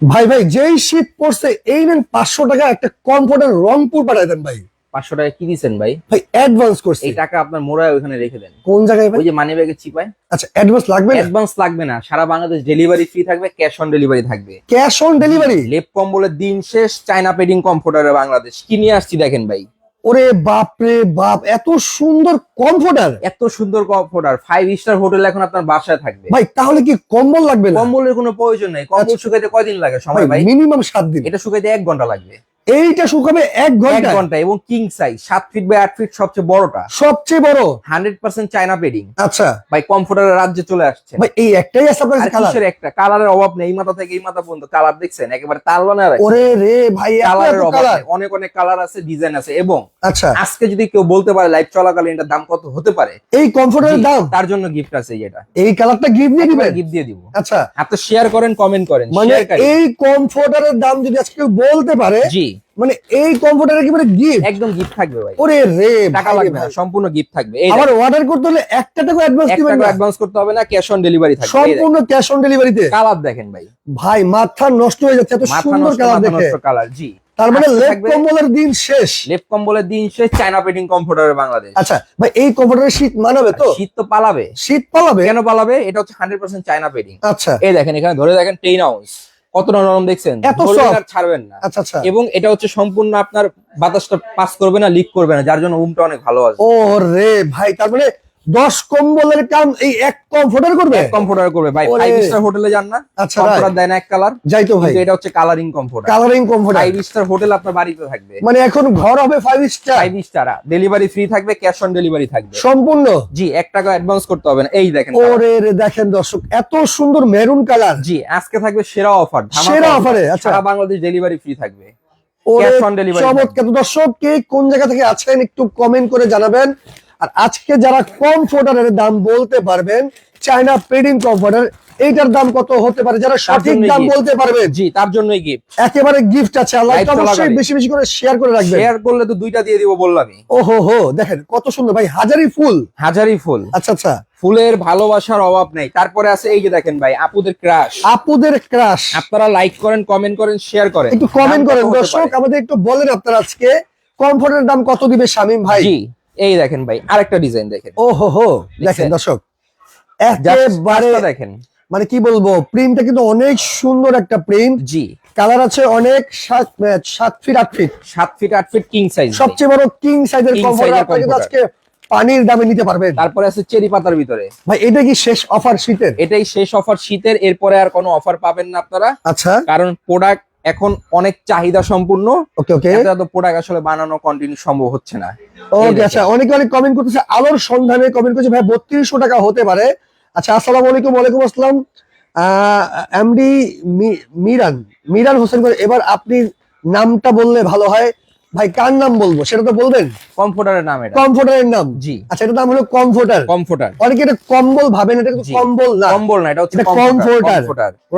ভাই ভাই যেই শীত পড়ছে এই নেন পাঁচশো টাকা একটা কমফোর্টের রংপুর পাঠাই দেন ভাই। পাঁচশো টাকা কি দিচ্ছেন ভাই? ভাই অ্যাডভান্স করছি। এই টাকা আপনার মোড়ায় ওখানে রেখে দেন। কোন জায়গায় ভাই? ওই যে মানি ব্যাগে চিপায় আচ্ছা অ্যাডভান্স লাগবে না? অ্যাডভান্স লাগবে না। সারা বাংলাদেশ ডেলিভারি ফ্রি থাকবে ক্যাশ অন ডেলিভারি থাকবে। ক্যাশ অন ডেলিভারি লেপ কম্বলের দিন শেষ চায়না পেডিং কমফোর্টারে বাংলাদেশ। কি নিয়ে আসছি দেখেন ভাই? ওরে বাপ রে বাপ এত সুন্দর কমফোর্টার এত সুন্দর কমফোর্টার ফাইভ স্টার হোটেল এখন আপনার বাসায় থাকবে। ভাই তাহলে কি কম্বল লাগবে কম্বলের কোনো প্রয়োজন নেই। কম্বল শুকাইতে কয়দিন লাগে? সময় ভাই মিনিমাম সাত দিন। এটা শুকাইতে এক ঘণ্টা লাগবে। এইটা শুকাবে এক ঘণ্টা ঘণ্টা এবং কিং সাইজ সাত ফিট বাই আট ফিট সবচেয়ে বড়টা। সবচেয়ে বড়? হান্ড্রেড পার্সেন্ট চায়না পেডিং আচ্ছা। ভাই কমফোর্টারের রাজ্যে চলে আসছে। ভাই এই একটাই আছে আপনার কালার একটা? কালারের অভাব নেই এই মাথা থেকে এই মাথা পর্যন্ত। কালার দেখছেন? একেবারে তাল বানায় ওরে রে ভাই কালারের অভাব অনেক অনেক কালার আছে ডিজাইন আছে এবং আচ্ছা। আজকে যদি কেউ বলতে পারে লাইভ চলাকালীন এটার দাম কত? হতে পারে। এই কমফোর্টারের দাম? তার জন্য গিফট আছে এটা এই কালারটা গিফট দিয়ে দিবেন? গিফট দিয়ে দিব। আচ্ছা। আপনি শেয়ার করেন কমেন্ট করেন মানে এই কমফোর্টারের দাম যদি আজকে কেউ বলতে পারে জি। মানে এই কমফোর্টারের কি মানে গিফট একদম গিফট থাকবে ভাই। ওরে রে টাকা লাগবে না সম্পূর্ণ গিফট থাকবে। এই আবার অর্ডার করতে হলে একটা টাকা অ্যাডভান্স দিবেন না। অ্যাডভান্স করতে হবে না ক্যাশ অন ডেলিভারি থাকবে। সম্পূর্ণ ক্যাশ অন ডেলিভারিতে কালার দেখেন ভাই। ভাই মাথা নষ্ট হয়ে যাচ্ছে এত সুন্দর কালার দেখে। নষ্ট কালার জি। তার মানে লেপ কম্বলের দিন শেষ। লেপ কম্বলের দিন শেষ চায়না পেডিং কমফোর্টারে বাংলাদেশ। আচ্ছা ভাই এই কমফোর্টারের শীত মানাবে তো? শীত তো পালাবে। শীত পালাবে? কেন পালাবে? এটা হচ্ছে হান্ড্রেড পার্সেন্ট চায়না পেডিং আচ্ছা। এই দেখেন এখানে ধরে দেখেন টেন আউন্স কতটা নরম দেখছেন? এত ছাড়বেন না। আচ্ছা আচ্ছা। এবং এটা হচ্ছে সম্পূর্ণ আপনার বাতাসটা পাস করবে না লিক করবে না যার জন্য উমটা অনেক ভালো আছে। ও রে ভাই তার মানে দশ কম্বলের কাম এই এক কমফোর্টার করবে? কমফোর্টার করবে। ভাই ফাইভ স্টার হোটেলে যান না। আচ্ছা কমফোর্টার দেয় না এক কালার যাই তো ভাই। এটা হচ্ছে colouring comforter colouring comforter five star hotel আপনার বাড়িতে থাকবে। মানে এখন ঘর হবে five star five star delivery free থাকবে ক্যাশ অন ডেলিভারি থাকবে। সম্পূর্ণ? জি এক টাকা অ্যাডভান্স করতে হবে না। এই দেখেন ওরে রে দেখেন দর্শক এত সুন্দর মেরুন কালার জি আজকে থাকবে সেরা অফার সেরা offer-এ, আচ্ছা। বাংলাদেশ ডেলিভারি ফ্রি থাকবে। Cash on delivery চমৎকার। দর্শক কে কোন জায়গা থেকে আছেন একটু কমেন্ট করে জানাবেন। আর আজকে যারা কমফোর্টারের দাম বলতে পারবেন চায়না পেডিং কমফোর্টার এইটার দাম কত হতে পারে? যারা সঠিক দাম বলতে পারবেন জি তার জন্যই গিফট একেবারে গিফট আছে। Live অবশ্যই বেশি বেশি করে শেয়ার করে রাখবেন। শেয়ার করলে তো দুইটা দিয়ে দিব বললামই ওহো হো দেখেন কত সুন্দর। ভাই হাজারি ফুল। হাজারি ফুল। আচ্ছা আচ্ছা। ফুলের ভালোবাসার অভাব নাই। তারপরে আছে এই যে দেখেন ভাই আপুদের ক্রাশ আপুদের ক্রাশ আপনারা লাইক করেন কমেন্ট করেন শেয়ার করেন। একটু কমেন্ট করেন। দর্শক আমাদের একটু বলেন আপনারা আজকে। কমফোর্টের দাম কত দিবে শামিম ভাই? জি। এই দেখেন ভাই আরেকটা ডিজাইন দেখেন। ও হো হো দেখেন দর্শক একেবারে দেখেন। মানে কি বলব প্রিন্টটা কিন্তু অনেক সুন্দর একটা প্রিন্ট জি। কালার আছে অনেক সাত ফিট আট ফিট সাত ফিট আট ফিট কিং সাইজ সবচেয়ে বড় কিং সাইজের কিন্তু আজকে পানির দামে নিতে পারবেন। তারপরে আছে চেরি পাতার ভিতরে। ভাই এটা কি শেষ অফার শীতের? এটাই শেষ অফার শীতের এরপরে আর কোনো অফার পাবেন না আপনারা। আচ্ছা। কারণ প্রোডাক্ট এখন অনেক চাহিদা সম্পূর্ণ। ওকে ওকে। এত এত প্রোডাক্ট আসলে বানানো কন্টিনিউ সম্ভব হচ্ছে না। ওকে। আচ্ছা অনেকে অনেক কমেন্ট করতেছে আলোর সন্ধানে কমেন্ট করছে ভাই বত্রিশশো টাকা হতে পারে। আচ্ছা আসসালামু আলাইকুম ওয়ালাইকুম আসসালাম। এমডি মিরান মিরান হোসেন এবার আপনি নামটা বললে ভালো হয়। ভাই কার নাম বলব? সেটা তো বলবেন? কমফোর্টারের নাম এটা। কমফোর্টারের নাম? জি। আচ্ছা এটার নাম হলো কমফোর্টার। কমফোর্টার। অনেকে এটা কম্বল ভাবেন এটা কিন্তু কম্বল না। কম্বল না এটা হচ্ছে এটা কমফোর্টার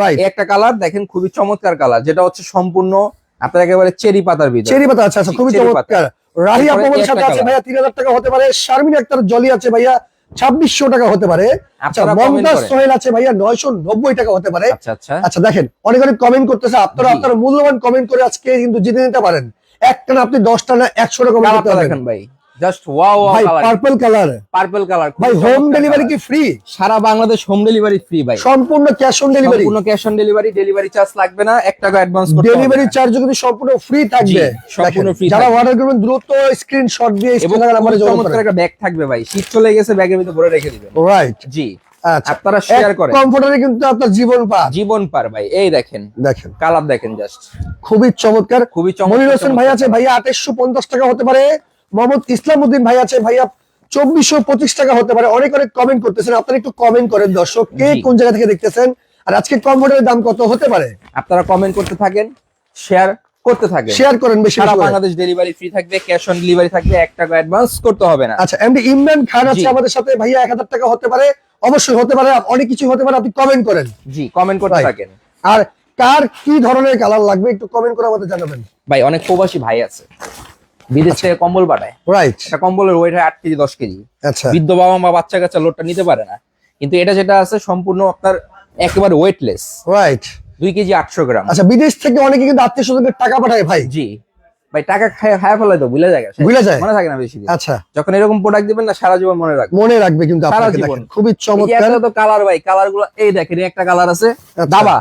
রাইট একটা কালার দেখেন খুবই চমৎকার কালার যেটা হচ্ছে সম্পূর্ণ আপনার একেবারে চেরি পাতার ভিতরে। চেরি পাতা আচ্ছা আচ্ছা খুবই চমৎকার। রাহি এরপরে সাথে আছে ভাইয়া তিন হাজার টাকা হতে পারে। শারমিন আক্তার জলি আছে ভাইয়া ছাব্বিশশো টাকা হতে পারে। আচ্ছা আপনারা মমতাজ সোহেল আছে ভাইয়া নয়শো নব্বই টাকা হতে পারে। আচ্ছা আচ্ছা। আচ্ছা দেখেন অনেক অনেক কমেন্ট করতেছে। আপনারা আপনার মূল্যবান কমেন্ট করে আজকে কিন্তু জিতে নিতে পারেন। একটা না আপনি দশটা না একশো টাকা কমেন্ট করতে কালারটা ভাই। জাস্ট ওয়াও ভাই পার্পল কালার পার্পল কালার ভাই হোম ডেলিভারি কি ফ্রি সারা বাংলাদেশ হোম ডেলিভারি ফ্রি ভাই। সম্পূর্ণ ক্যাশ অন ডেলিভারি সম্পূর্ণ cash on delivery delivery charge লাগবে না এক টাকা অ্যাডভান্স করতে ডেলিভারি চার্জ কিন্তু সম্পূর্ণ ফ্রি থাকবে সম্পূর্ণ free যারা অর্ডার করবেন দ্রুত স্ক্রিনশট দিয়ে এবং স্ক্রিন নাম্বারে খুবই যোগাযোগ একটা ব্যাগ থাকবে ভাই। শীত চলে গেছে ব্যাগের ভিতরে ভরে রেখে দিবেন। রাইট জি আচ্ছা। আপনারা শেয়ার করেন। কমফোর্টারে কিন্তু আপনার জীবন পা জীবন পার ভাই। এই দেখেন। দেখেন। কালার দেখেন জাস্ট খুবই চমৎকার। খুবই চমৎকার মনির হোসেন ভাই আছে আঠাশশো পঞ্চাশ টাকা হতে পারে। মোহাম্মদ ইসলাম উদ্দিন ভাই আছে। ভাইয়া চব্বিশশো পঁচিশ টাকা হতে পারে। অনেক অনেক কমেন্ট করতেছেন। আপনারা একটু কমেন্ট করেন দর্শক কে কোন জায়গা থেকে দেখতেছেন? আর আজকে কমফোর্টারের দাম কত হতে পারে? আপনারা কমেন্ট করতে থাকেন শেয়ার করতে থাকেন। শেয়ার করেন বেশি সারা বাংলাদেশ ডেলিভারি ফ্রি থাকবে ক্যাশ অন ডেলিভারি থাকবে এক টাকা অ্যাডভান্স করতে হবে না। আচ্ছা এমডি ইমরান খান আছে আমাদের সাথে। ভাইয়া এক হাজার টাকা হতে পারে। অবশ্যই হতে পারে। অনেক কিছু হতে পারে। আপনি কমেন্ট করেন। জি কমেন্ট করতে থাকেন। আর কার কি ধরনের কালার লাগবে? একটু কমেন্ট করে আমাদের জানাবেন। ভাই অনেক প্রবাসী ভাই আছে। বিদেশ। থেকে কম্বল পাঠায়। রাইট একটা কম্বলের ওয়েট হয় আট কেজি দশ কেজি। আচ্ছা। বৃদ্ধ বাবা মা বাচ্চা কাচ্চা লোডটা নিতে পারে না। কিন্তু এটা যেটা আছে সম্পূর্ণ আপনার একেবারে ওয়েটলেস রাইট দুই কেজি আটশো গ্রাম। আচ্ছা বিদেশ থেকে অনেকে কিন্তু আত্মীয় স্বজনকে টাকা পাঠায় ভাই। জি। ভাই টাকা খায় খায় ফেলে তো ভুলে যায় ভুলে যায়? মনে থাকে না বেশি আচ্ছা। যখন এরকম প্রোডাক্ট দিবেন না সারা জীবন মনে রাখবে মনে রাখবে কিন্তু সারা জীবন। খুবই চমৎকার। তো কালার ভাই কালারগুলো এই দেখেন একটা কালার আছে আচ্ছা। দাবা।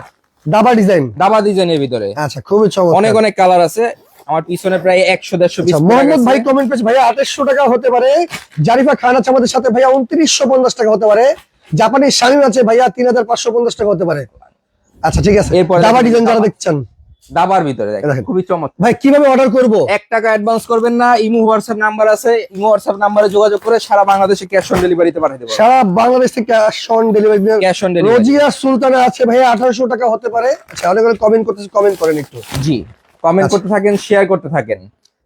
দাবা ডিজাইন দাবা ডিজাইনের ভিতরে। আচ্ছা খুবই চমৎকার। অনেক অনেক কালার আছে। আমার পিছনে প্রায় একশো দেড়শো পিস আচ্ছা মোহাম্মদ ভাই কমেন্ট পেয়েছে ভাইয়া আঠাশশো টাকা হতে পারে। জারিফা খান আছে আমাদের সাথে ভাইয়া উনত্রিশশো পঞ্চাশ টাকা হতে পারে। জাপানি শামিম আছে ভাইয়া তিন হাজার পাঁচশো পঞ্চাশ টাকা হতে পারে। আচ্ছা ঠিক আছে। এরপরে দাবা ডিজাইন যারা দেখছেন। দাবার ভিতরে দেখেন। খুবই চমৎকার। ভাই কীভাবে অর্ডার করব? এক টাকা অ্যাডভান্স করবেন না ইমো হোয়াটসঅ্যাপ নাম্বার আছে ইমো হোয়াটসঅ্যাপ নাম্বারে যোগাযোগ করে সারা বাংলাদেশে ক্যাশ অন ডেলিভারিতে পাঠিয়ে দেবো। সারা বাংলাদেশ থেকে cash on delivery cash on delivery Rozia Sultana আছে ভাইয়া আঠারোশো টাকা হতে পারে। আচ্ছা অনেক কমেন্ট করতেছে কমেন্ট করেন একটু। জি। কমেন্ট আচ্ছা। করতে থাকেন শেয়ার করতে থাকেন।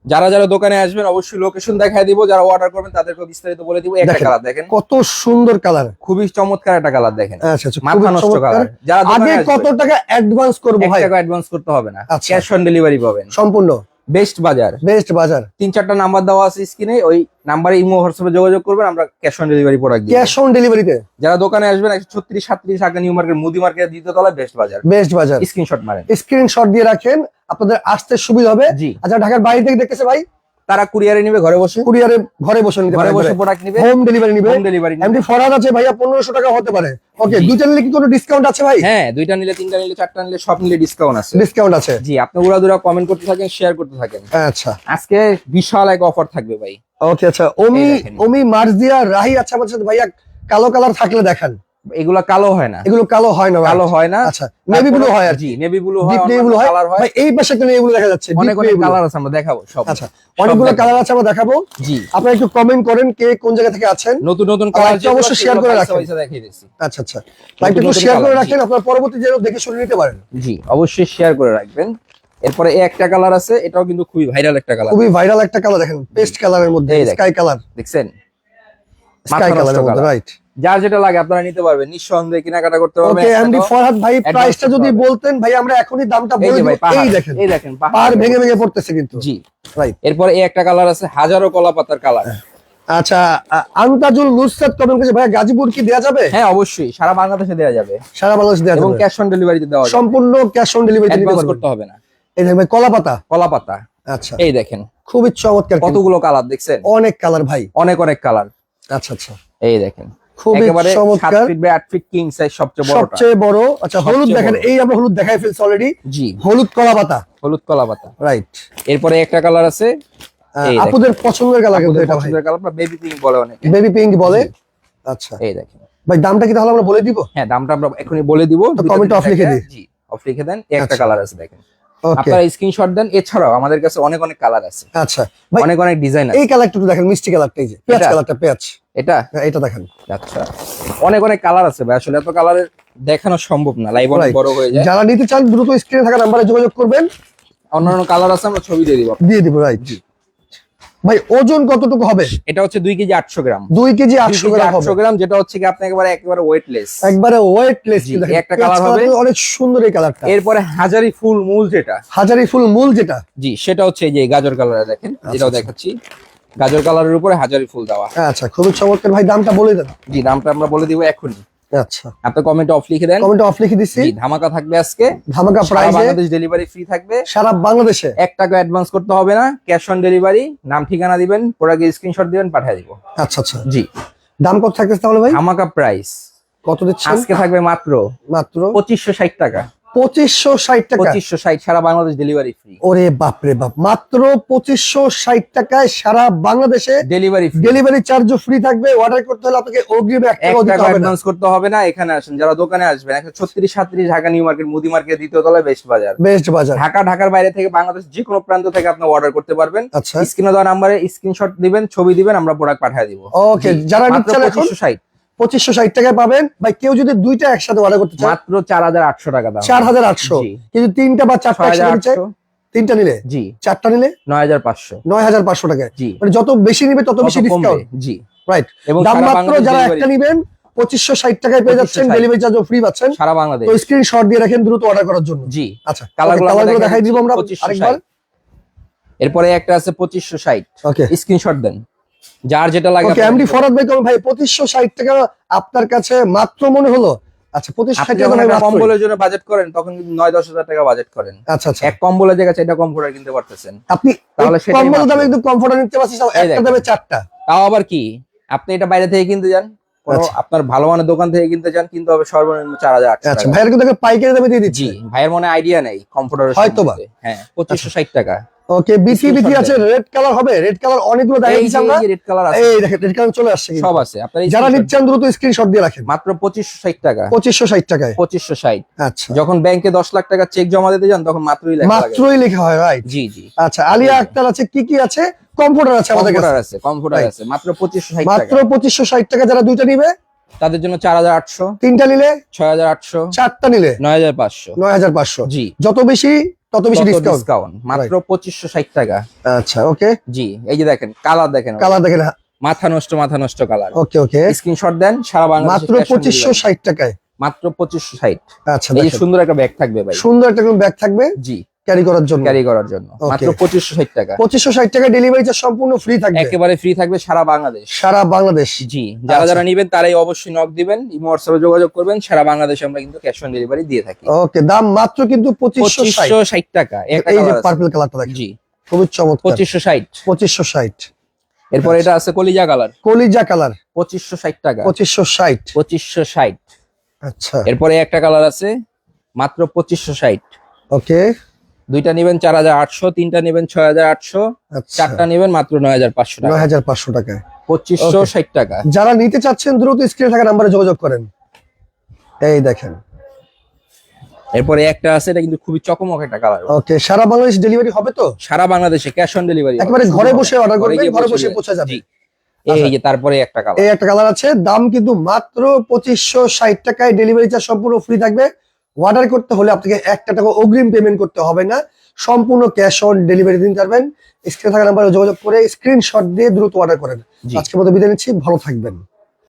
যারা যারা দোকানে আসবেন অবশ্যই লোকেশন দেখায় দিব যারা অর্ডার করবেন তাদেরকে বিস্তারিত বলে দিব। একটা কালার দেখেন। কত সুন্দর কালার খুবই চমৎকার একটা কালার দেখেন। আচ্ছা আচ্ছা মাথা নষ্ট কালার যারা আগে কত টাকা অ্যাডভান্স করব ভাই? টাকা অ্যাডভান্স করতে হবে না। ক্যাশ অন ডেলিভারি পাবেন। সম্পূর্ণ। Best bazaar. বেস্ট বাজার। তিন চারটা নাম্বার দেওয়া আছে স্ক্রিনে ওই নাম্বারে ইমো হোয়াটসঅ্যাপে যোগাযোগ করবেন আমরা ক্যাশ অন ডেলিভারি প্রোডাক্ট দিই ক্যাশ অন ডেলিভারিতে যারা দোকানে আসবেন একশো ছত্রিশ সাতত্রিশ নিউ মার্কেট মুদি মার্কেট দ্বিতীয় তলায় best bazaar. Best bazaar. Screenshot মারেন। স্ক্রিনশট দিয়ে রাখেন আপনাদের আসতে সুবিধা হবে। জি। আচ্ছা ঢাকার বাইরে থেকে দেখতেছে ভাই তারা কুরিয়ারে নিবে ঘরে বসে। কুরিয়ারে ঘরে বসে নিতে ঘরে বসে প্রোডাক্ট নিবে। হোম ডেলিভারি নিবে। হোম ডেলিভারি এমডি ফরাদ আছে ভাইয়া পনেরোশো টাকা হতে পারে। ওকে। দুইটা নিলে কি কোনো ডিসকাউন্ট আছে ভাই? হ্যাঁ দুইটা নিলে তিনটা নিলে চারটা নিলে সব নিলে ডিসকাউন্ট আছে। ডিসকাউন্ট আছে। জি আপনি উড়া দুরা কমেন্ট করতে থাকেন শেয়ার করতে থাকেন। আচ্ছা। আজকে বিশাল এক অফার থাকবে ভাই। ওকে আচ্ছা। ওমি ওমি মার্জিয়া রাহি আচ্ছা আমাদের সাথে ভাইয়া কালো কালার থাকলে দেখান। এগুলা কালো হয় না। এগুলো কালো হয় না কালো হয় না। আচ্ছা নেভি ব্লু হয় আর জি নেভি ব্লু হয় ডিপ নেভি ব্লু হয়। কালার হয়। ভাই এই পাশে একটা নেভি ব্লু দেখা যাচ্ছে অনেক অনেক কালার আছে আমরা দেখাবো সব। আচ্ছা অনেকগুলো কালার আছে আমরা দেখাবো। জি। আপনারা একটু কমেন্ট করেন কে কোন জায়গা থেকে আছেন। নতুন নতুন কালার একটা অবশ্যই share করে রাখেন। দেখিয়ে দিচ্ছি। আচ্ছা আচ্ছা। লাইভটা একটু শেয়ার করে রাখেন আপনার পরবর্তী যেন দেখে শুনে নিতে পারেন। জি অবশ্যই শেয়ার করে রাখবেন। এরপরে এই একটা কালার আছে এটাও কিন্তু খুবই ভাইরাল একটা কালার খুবই ভাইরাল একটা কালার দেখেন পেস্ট কালারের মধ্যে স্কাই কালার দেখছেন? স্কাই কালারের মধ্যে রাইট যার যেটা লাগে আপনারা নিতে পারবেন। নিঃসন্দেহে কেনাকাটা করতে পারবেন ওকে এমডি ফরহাদ ভাই প্রাইসটা যদি বলতেন ভাই আমরা এখনই দামটা এই বলে দিব। পাহাড়। এই দেখেন এই দেখেন পাহাড়। ভেঙে ভেঙে পড়তেছে কিন্তু। জি। রাইট এরপরে এই একটা কালার আছে হাজারো কলা পাতার কালার। আচ্ছা আ- আন্তাজুল নুসরাত কমেন্ট করেছে ভাই গাজীপুর কি যাবে? হ্যাঁ অবশ্যই সারা বাংলাদেশে যাবে। সারা বাংলাদেশ দেওয়া এবং ক্যাশ অন ডেলিভারিতে দেওয়া যাবে। সম্পূর্ণ ক্যাশ অন অ্যাডভান্স করতে হবে না। এই দেখেন ভাই কলা পাতা কলা পাতা আচ্ছা। এই দেখেন খুবই চমৎকার কতগুলো কালার দেখছেন? অনেক কালার ভাই। অনেক অনেক কালার। আচ্ছা আচ্ছা। এই দেখেন। খুবই চমৎকার। ফিট বাই আট ফিট কিং সাইজ সবচেয়ে বড়টা। সবচেয়ে বড়। আচ্ছা হলুদ দেখেন এই আমরা হলুদ দেখাই ফেলছি অলরেডি জি। হলুদ কলা পাতা হলুদ কলা পাতা রাইট এরপরে একটা কালার আছে আপুদের পছন্দের কালার কিন্তু এটা পছন্দের কালার বেবি পিঙ্ক বলে অনেকে। বেবি পিঙ্ক বলে? আচ্ছা। এই দেখেন। ভাই দামটা কি তাহলে আমরা বলে দিব? হ্যাঁ দামটা আমরা এখনই বলে দিব। দুইটা comment লিখে দিই। জি অফ লিখে দেন। একটা আচ্ছা। কালার আছে দেখেন। আপনারা স্ক্রিনশট দেন এছাড়াও আমাদের কাছে অনেক অনেক কালার আছে। আচ্ছা অনেক অনেক ডিজাইন আছে। এই কালারটা একটু দেখেন মিষ্টি কালারটা এই যে পেঁয়াজ? কালারটা পেঁয়াজ। এটা? এটা দেখেন। আচ্ছা অনেক অনেক কালার আছে ভাই আসলে এত কালারের দেখানো সম্ভব না লাইভ অনেক বড় হয়ে যায়। যারা নিতে চান দ্রুত স্ক্রিনে থাকা নাম্বারে যোগাযোগ করবেন। অন্যান্য কালার আছে আমরা ছবি দিয়ে দিব। দিয়ে দিব রাইট ভাই ওজন কতটুকু হবে? এটা হচ্ছে দুই কেজি আটশো গ্রাম। দুই কেজি আটশো গ্রাম আটশো গ্রাম যেটা হচ্ছে কি আপনি একেবারে একেবারে ওয়েটলেস একবারে ওয়েটলেস একটা colour হবে। অনেক সুন্দর এই কালারটা এরপরে হাজারি ফুল মূল যেটা। হাজারি ফুল মূল যেটা। জি সেটা হচ্ছে এই যে গাজর কালার দেখেন এটাও দেখাচ্ছি। গাজর কালারের উপরে হাজারি ফুল দেওয়া। আচ্ছা খুবই চমৎকার। ভাই দামটা বলে দেন। জি দামটা আমরা বলে দিব এখনই। আচ্ছা। আপনি কমেন্ট অফ লিখে দেন। কমেন্ট অফ লিখে দিচ্ছি ধামাকা থাকবে আজকে। ধামাকা প্রাইসে বাংলাদেশ ডেলিভারি ফ্রি থাকবে। সারা বাংলাদেশে। এক টাকা অ্যাডভান্স করতে হবে না। ক্যাশ অন ডেলিভারি নাম ঠিকানা দিবেন প্রোডাক্টের স্ক্রিনশট দিবেন পাঠিয়ে দিব। আচ্ছা আচ্ছা। জি। দাম কত থাকতেছে তাহলে ভাই? ধামাকা প্রাইস কত দিচ্ছেন? আজকে থাকবে মাত্র মাত্র? পঁচিশশো ষাট টাকা। পঁচিশশো ষাট টাকা। পঁচিশশো ষাট সারা বাংলাদেশ ডেলিভারি ফ্রি ওরে বাপ বাপ মাত্র পঁচিশশো ষাট টাকায় সারা বাংলাদেশে ডেলিভারি ডেলিভারি চার্জও ফ্রি থাকবে অর্ডার করতে হলে আপনাকে অগ্রিম এক এক টাকাও দিতে টাকা অ্যাডভান্স করতে হবে না এখানে আসেন যারা দোকানে আসবেন একশো ছত্রিশ ঢাকা নিউ মার্কেট মুদি মার্কেট দ্বিতীয় তলায় best bazaar. Best bazaar. Dhaka ঢাকার বাইরে থেকে বাংলাদেশ যে কোনো প্রান্ত থেকে আপনি অর্ডার করতে পারবেন। আচ্ছা। স্ক্রিনে দেওয়া নাম্বারে স্ক্রিনশট দিবেন ছবি দিবেন আমরা প্রোডাক্ট পাঠিয়ে দিব। ওকে যারা নিচ্ছেন এখন পঁচিশশো ষাট টাকায় পাবেন। বা কেউ যদি দুইটা একসাথে অর্ডার করতে চান মাত্র চার হাজার আটশো টাকা দাম। চার হাজার আটশো। কিন্তু তিনটা বা চারটা একসাথে তিনটা নিলে? জি। চারটা নিলে? নয় হাজার পাঁচশো। নয় হাজার পাঁচশো টাকায়। জি। মানে যত বেশি নিবে তত বেশি ডিসকাউন্ট জি। রাইট এবং দাম মাত্র যারা একটা নিবেন পঁচিশশো ষাট টাকায় পেয়ে যাচ্ছেন 2560 ডেলিভারি চার্জও ফ্রি পাচ্ছেন। সারা বাংলাদেশ। তো স্ক্রিনশট দিয়ে রাখেন দ্রুত অর্ডার করার জন্য। জি। আচ্ছা কালারগুলো দেখাই। দিব আমরা আরেকবার। এরপরে একটা আছে পঁচিশশো ষাট। ওকে স্ক্রিনশট দেন। যার যেটা লাগে ওকে এমডি ফরাদ ভাই কেমন? ভাই পঁচিশশো ষাট টাকা আপনার কাছে মাত্র মনে হলো? আচ্ছা টাকা মাত্রই। কম্বলের জন্য বাজেট করেন তখন কিন্তু টাকা বাজেট করেন। আচ্ছা আচ্ছা। এক কম্বলের জায়গায় চারটা কম্পিউটার কিনতে পারতেছেন। আপনি তাহলে দামে কমফোর্টার নিতে পারছিস একটা দামে চারটা। তাও আবার কি? আপনি এটা বাইরে থেকে কিনতে যান। আচ্ছা। আপনার ভালো মানের দোকান থেকে কিনতে চান কিন্তু হবে সর্বনিম্ন চার হাজার আচ্ছা টাকা। ভাইয়ের কিন্তু পাইকারি দামে দিয়ে দিচ্ছি। ভাইয়ের মনে আইডিয়া নেই কম্পিউটারের হয়তোবা। সম্বন্ধে। হ্যাঁ পঁচিশশো ষাট টাকা। ওকে বিসি Screenshot বিসি আছে রেড কালার হবে রেড কালার অনেকগুলো এই দেখাচ্ছি আমরা। রেড কালার আছে। এই দেখেন রেড কালার চলে আসছে সব আছে আপনার এই যারা নিচ্ছেন দ্রুত স্ক্রিনশট দিয়ে রাখেন। মাত্র পঁচিশশো ষাট টাকা। পঁচিশশো ষাট টাকায়। পঁচিশশো ষাট। আচ্ছা। যখন ব্যাংকে দশ লাখ টাকা চেক জমা দিতে যান তখন মাত্রই লেখা লাগে। মাত্রই লেখা হয় রাইট জি জি। আচ্ছা আলিয়া আক্তার আছে কি কি আছে? কম্পিউটার আছে আমাদের কাছে। কম্পিউটার আছে কম্পিউটার আছে মাত্র পঁচিশশো ষাট মাত্র টাকা পঁচিশশো ষাট টাকা যারা দুইটা নিবে? তাদের জন্য চার হাজার আটশো। তিনটা নিলে? ছয় হাজার আটশো। চারটা নিলে? নয় হাজার পাঁচশো। নয় হাজার পাঁচশো। জি। যত বেশি তত বেশি ডিসকাউন্ট মাত্র পঁচিশশো ষাট টাকা। আচ্ছা ওকে জি এই যে দেখেন কালার দেখেন। কালার দেখেন মাথা নষ্ট মাথা নষ্ট কালার ওকে ওকে স্ক্রিনশট দেন সারা বাংলা মাত্র পঁচিশশো ষাট টাকায়। মাত্র পঁচিশশো ষাট। আচ্ছা এই সুন্দর একটা ব্যাগ থাকবে ভাই। সুন্দর একটা ব্যাগ থাকবে? জি। ক্যারি করার জন্য? ক্যারি করার জন্য। মাত্র পঁচিশশো ষাট টাকা। পঁচিশশো ষাট টাকা ডেলিভারি চার্জ সম্পূর্ণ ফ্রি থাকবে। একেবারে ফ্রি থাকবে সারা বাংলাদেশ। সারা বাংলাদেশ। জি যারা আচ্ছা। যারা নিবেন তারাই অবশ্যই নক দিবেন ইমো যোগাযোগ করবেন সারা বাংলাদেশে আমরা কিন্তু ক্যাশ অন ডেলিভারি দিয়ে থাকি। ওকে দাম মাত্র কিন্তু পঁচিশশো ষাট। পঁচিশশো ষাট টাকা একটা এই যে পার্পল কালারটা দেখেন। জি। খুবই চমৎকার। পঁচিশশো ষাট। পঁচিশশো ষাট। এরপর এটা আছে কলিজা কালার কলিজা কালার পঁচিশশো ষাট টাকা। পঁচিশশো ষাট। পঁচিশশো ষাট। আচ্ছা। এরপরে একটা কালার আছে মাত্র পঁচিশশো ষাট। ওকে দুইটা নেবেন চার হাজার আটশো তিনটা নেবেন ছয় হাজার আটশো আচ্ছা। চারটা নেবেন মাত্র নয় হাজার পাঁচশো নয় হাজার পাঁচশো টাকায়। পঁচিশশো ষাট টাকা। যারা নিতে চাচ্ছেন দ্রুত স্ক্রিনে থাকা নাম্বারে যোগাযোগ করেন। এই দেখেন। এরপরে একটা আছে এটা কিন্তু খুবই চকমক একটা কালার ওকে সারা বাংলাদেশ ডেলিভারি হবে তো? সারা বাংলাদেশে ক্যাশ অন ডেলিভারি একেবারে ঘরে বসে অর্ডার করবেন ঘরে বসে পৌঁছে যাবে। এই যে তারপরে একটা কালার এই একটা কালার আছে দাম কিন্তু মাত্র পঁচিশশো ষাট টাকায় ডেলিভারি চার্জ সম্পূর্ণ ফ্রি থাকবে। অর্ডার করতে হলে আপনাকে একটা টাকা অগ্রিম পেমেন্ট করতে হবে না। সম্পূর্ণ ক্যাশ অন ডেলিভারি দিন পারবেন স্ক্রিনে থাকা নাম্বারে যোগাযোগ করে স্ক্রিনশট দিয়ে দ্রুত অর্ডার করেন। আজকের মতো বিদায় নিচ্ছি ভালো থাকবেন।